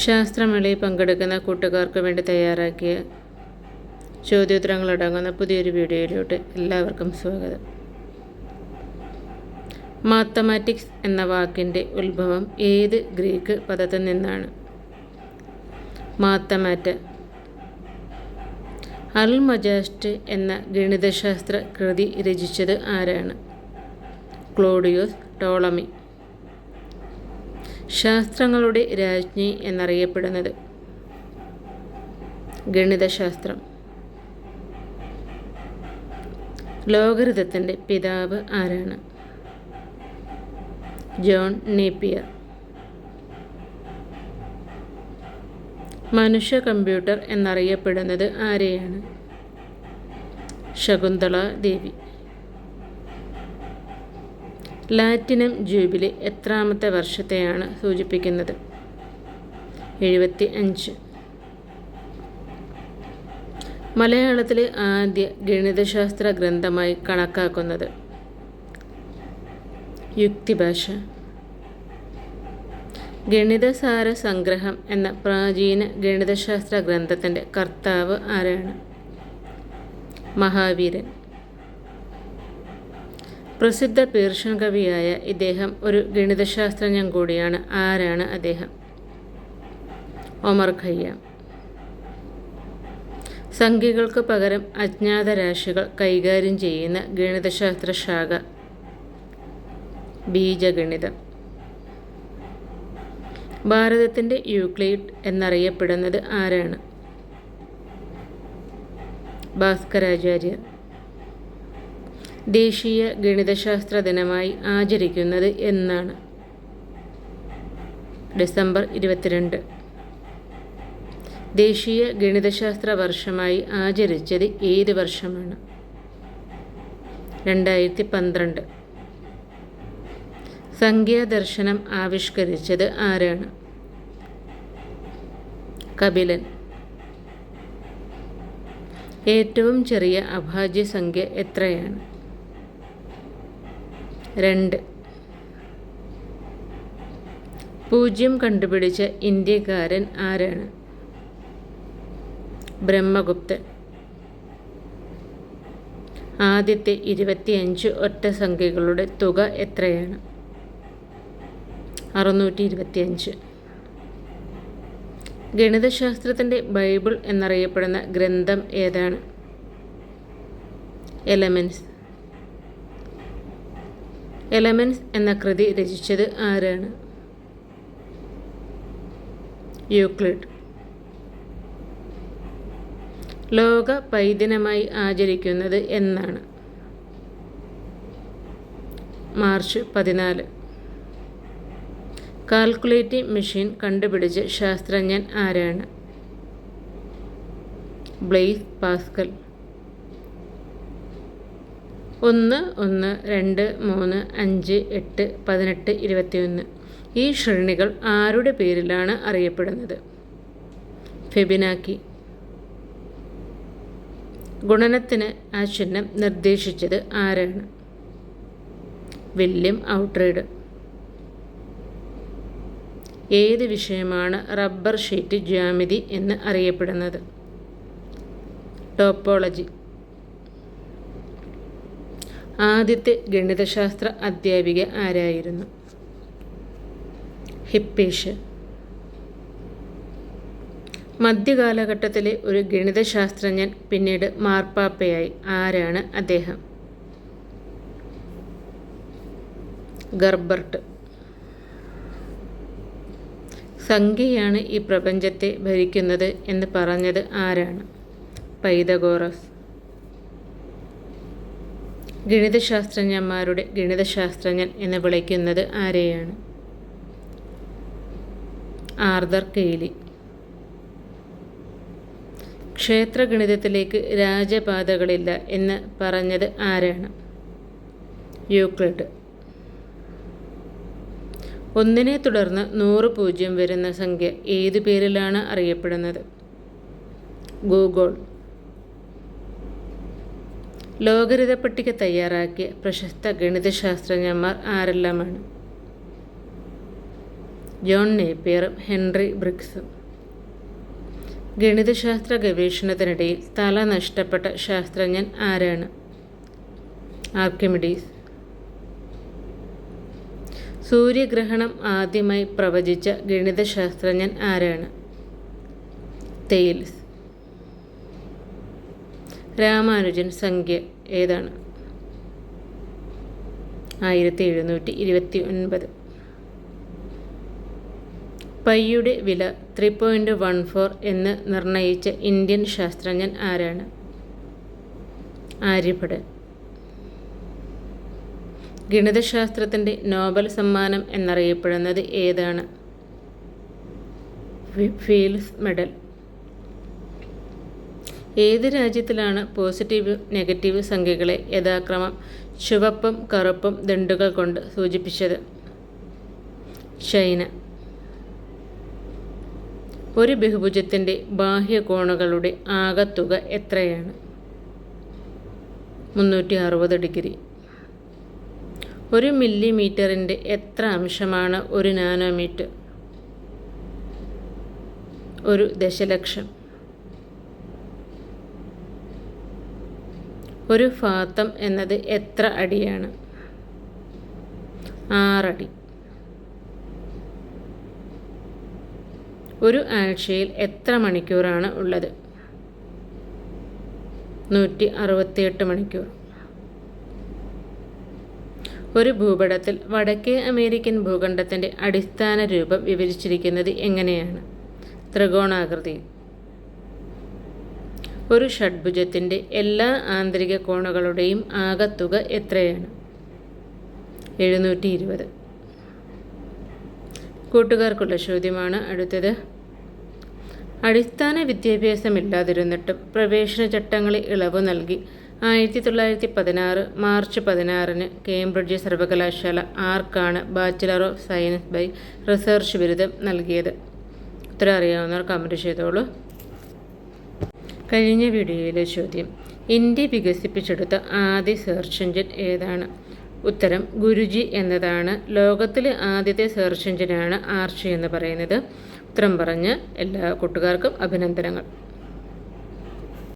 ശാസ്ത്രമേളയിൽ പങ്കെടുക്കുന്ന കൂട്ടുകാർക്ക് വേണ്ടി തയ്യാറാക്കിയ ചോദ്യോത്തരങ്ങളടങ്ങുന്ന പുതിയൊരു വീഡിയോയിലോട്ട് എല്ലാവർക്കും സ്വാഗതം. മാത്തമാറ്റിക്സ് എന്ന വാക്കിന്റെ ഉത്ഭവം ഏത് ഗ്രീക്ക് പദത്തിൽ നിന്നാണ്? മാത്തമാറ്റ അൽ മജാസ്റ്റ് എന്ന ഗണിതശാസ്ത്ര കൃതി രചിച്ചത് ആരാണ്? ക്ലോഡിയോസ് ടോളമി ശാസ്ത്രങ്ങളുടെ രാജ്ഞി എന്നറിയപ്പെടുന്നത്. ഗണിതശാസ്ത്രം. ലോകൃതത്തിന്റെ പിതാവ് ആരാണ്? John Napier. മനുഷ്യ കമ്പ്യൂട്ടർ എന്നറിയപ്പെടുന്നത് ആരെയാണ്? ശകുന്തള ദേവി ലാറ്റിനം ജൂബിലി എത്രാമത്തെ വർഷത്തെയാണ് സൂചിപ്പിക്കുന്നത്? എഴുപത്തി അഞ്ച് മലയാളത്തിലെ ആദ്യ ഗണിതശാസ്ത്ര ഗ്രന്ഥമായി കണക്കാക്കുന്നത് യുക്തിഭാഷ. ഗണിതസാര സംഗ്രഹം എന്ന പ്രാചീന ഗണിതശാസ്ത്ര ഗ്രന്ഥത്തിന്റെ കർത്താവ് ആരാണ്? മഹാവീരൻ. പ്രസിദ്ധ പേർഷ്യൻ കവിയായ ഇദ്ദേഹം ഒരു ഗണിതശാസ്ത്രജ്ഞൻ കൂടിയാണ്. ആരാണ് അദ്ദേഹം? Omar Khayyam. സംഖ്യകൾക്ക് പകരം അജ്ഞാത രാശികൾ കൈകാര്യം ചെയ്യുന്ന ഗണിതശാസ്ത്ര ശാഖ ബീജഗണിതം. ഭാരതത്തിന്റെ യൂക്ലിഡ് എന്നറിയപ്പെടുന്നത് ആരാണ്? ഭാസ്കരാചാര്യർ. ദേശീയ ഗണിതശാസ്ത്ര ദിനമായി ആചരിക്കുന്നത് എന്നാണ്. ഡിസംബർ ഇരുപത്തിരണ്ട്. ദേശീയ ഗണിതശാസ്ത്ര വർഷമായി ആചരിച്ചത് ഏത് വർഷമാണ്? രണ്ടായിരത്തി പന്ത്രണ്ട് സംഖ്യാദർശനം ആവിഷ്കരിച്ചത് ആരാണ്? കപിലൻ. ഏറ്റവും ചെറിയ അഭാജ്യ സംഖ്യ എത്രയാണ്? രണ്ട്. പൂജ്യം കണ്ടുപിടിച്ച ഇന്ത്യക്കാരൻ ആരാണ്? ബ്രഹ്മഗുപ്തൻ. ആദ്യത്തെ ഇരുപത്തിയഞ്ച് ഒറ്റ സംഖ്യകളുടെ തുക എത്രയാണ്? അറുന്നൂറ്റി ഇരുപത്തിയഞ്ച് ഗണിതശാസ്ത്രത്തിന്റെ ബൈബിൾ എന്നറിയപ്പെടുന്ന ഗ്രന്ഥം ഏതാണ്? എലമെൻസ്. എലമെൻസ് എന്ന കൃതി രചിച്ചത് ആരാണ്? യൂക്ലിഡ്. ലോക പൈദിനമായി ആചരിക്കുന്നത് എന്നാണ്. മാർച്ച് പതിനാല്. കാൽക്കുലേറ്റിംഗ് മെഷീൻ കണ്ടുപിടിച്ച ശാസ്ത്രജ്ഞൻ ആരാണ്? Blaise Pascal. ഒന്ന് ഒന്ന് രണ്ട് മൂന്ന് അഞ്ച് എട്ട് പതിനെട്ട് ഇരുപത്തിയൊന്ന്. ഈ ശ്രേണികൾ ആരുടെ പേരിലാണ് അറിയപ്പെടുന്നത്? ഫെബിനാക്കി. ഗുണനത്തിന് ആ ചിഹ്നം നിർദ്ദേശിച്ചത് ആരാണ്? വില്യം ഔട്ട്രേഡ് ഏത് വിഷയമാണ് റബ്ബർ ഷീറ്റ് ജ്യാമിതി എന്ന് അറിയപ്പെടുന്നത്? ടോപ്പോളജി. ആദ്യത്തെ ഗണിതശാസ്ത്ര അധ്യാപിക ആരായിരുന്നു? ഹിപ്പേഷ്. മധ്യകാലഘട്ടത്തിലെ ഒരു ഗണിതശാസ്ത്രജ്ഞൻ പിന്നീട് മാർപ്പാപ്പയായി. ആരാണ് അദ്ദേഹം? ഗർബർട്ട്. സംഖ്യയാണ് ഈ പ്രപഞ്ചത്തെ ഭരിക്കുന്നത് എന്ന് പറഞ്ഞത് ആരാണ്? പൈതഗോറസ്. ഗണിതശാസ്ത്രജ്ഞന്മാരുടെ ഗണിതശാസ്ത്രജ്ഞൻ എന്ന് വിളിക്കുന്നത് ആരെയാണ്? Arthur Cayley. ക്ഷേത്രഗണിതത്തിലേക്ക് രാജപാതകളില്ല എന്ന് പറഞ്ഞത് ആരാണ്? യൂക്ലിഡ്. ഒന്നിനെ തുടർന്ന് നൂറ് പൂജ്യം വരുന്ന സംഖ്യ ഏതു പേരിലാണ് അറിയപ്പെടുന്നത്? ഗൂഗിൾ. ലോകരഹിത പട്ടിക തയ്യാറാക്കിയ പ്രശസ്ത ഗണിതശാസ്ത്രജ്ഞന്മാർ ആരെല്ലാമാണ്? ജോൺ നേപ്പിയറും ഹെൻറി ബ്രിക്സും. ഗണിതശാസ്ത്ര ഗവേഷണത്തിനിടയിൽ തല നഷ്ടപ്പെട്ട ശാസ്ത്രജ്ഞൻ ആരാണ്? ആർക്കിമിഡീസ്. സൂര്യഗ്രഹണം ആദ്യമായി പ്രവചിച്ച ഗണിതശാസ്ത്രജ്ഞൻ ആരാണ്? തെയിൽസ്. രാമാനുജൻ സംഖ്യ ഏതാണ്? ആയിരത്തി എഴുന്നൂറ്റി ഇരുപത്തി ഒൻപത് പൈയുടെ വില ത്രീ പോയിന്റ് വൺ ഫോർ എന്ന് നിർണയിച്ച ഇന്ത്യൻ ശാസ്ത്രജ്ഞൻ ആരാണ്? ആര്യഭടൻ. ഗണിതശാസ്ത്രത്തിന്റെ നോബൽ സമ്മാനം എന്നറിയപ്പെടുന്നത് ഏതാണ്? Fields medal. ഏത് രാജ്യത്തിലാണ് പോസിറ്റീവ് നെഗറ്റീവ് സംഖ്യകളെ യഥാക്രമം ചുവപ്പും കറുപ്പും ദണ്ടുകൾ കൊണ്ട് സൂചിപ്പിച്ചത്? ചൈന. ഒരു ബഹുഭുജത്തിന്റെ ബാഹ്യകോണുകളുടെ ആകത്തുക എത്രയാണ്? മുന്നൂറ്റി അറുപത് ഡിഗ്രി. ഒരു മില്ലിമീറ്ററിന്റെ എത്ര അംശമാണ് ഒരു നാനോമീറ്റർ? ഒരു ദശലക്ഷം. ഒരു ഫാത്തം എന്നത് എത്ര അടിയാണ്? ആറടി. ഒരു ആഴ്ചയിൽ എത്ര മണിക്കൂറാണ് ഉള്ളത്? നൂറ്റി അറുപത്തിയെട്ട് മണിക്കൂർ. ഒരു ഭൂപടത്തിൽ വടക്കേ അമേരിക്കൻ ഭൂഖണ്ഡത്തിന്റെ അടിസ്ഥാന രൂപം വിവരിച്ചിരിക്കുന്നത് എങ്ങനെയാണ്? ത്രികോണാകൃതിയിൽ. ഒരു ഷഡ്ഭുജത്തിന്റെ എല്ലാ ആന്തരിക കോണുകളുടെയും ആകത്തുക എത്രയാണ്? എഴുന്നൂറ്റി ഇരുപത് കൂട്ടുകാർക്കുള്ള ചോദ്യമാണ് അടുത്തത്. അടിസ്ഥാന വിദ്യാഭ്യാസമില്ലാതിരുന്നിട്ടും പ്രവേശന ചട്ടങ്ങളിൽ ഇളവ് നൽകി ആയിരത്തി തൊള്ളായിരത്തി പതിനാറ് മാർച്ച് പതിനാറിന് കേംബ്രിഡ്ജ് സർവകലാശാല ആർക്കാണ് bachelor of science by research ബിരുദം നൽകിയത്? ഉത്തരം അറിയാവുന്നവർ കമന്റ് ചെയ്തോളൂ. കഴിഞ്ഞ വീഡിയോയിലെ ചോദ്യം. ഇന്ത്യ വികസിപ്പിച്ചെടുത്ത ആദ്യ സെർച്ച് എഞ്ചിൻ ഏതാണ്? ഉത്തരം ഗുരുജി എന്നതാണ്. ലോകത്തിലെ ആദ്യത്തെ സെർച്ച് എഞ്ചിനാണ് ആർച്ചി എന്ന് പറയുന്നത്. ഉത്തരം പറഞ്ഞ് എല്ലാ കൂട്ടുകാർക്കും അഭിനന്ദനങ്ങൾ.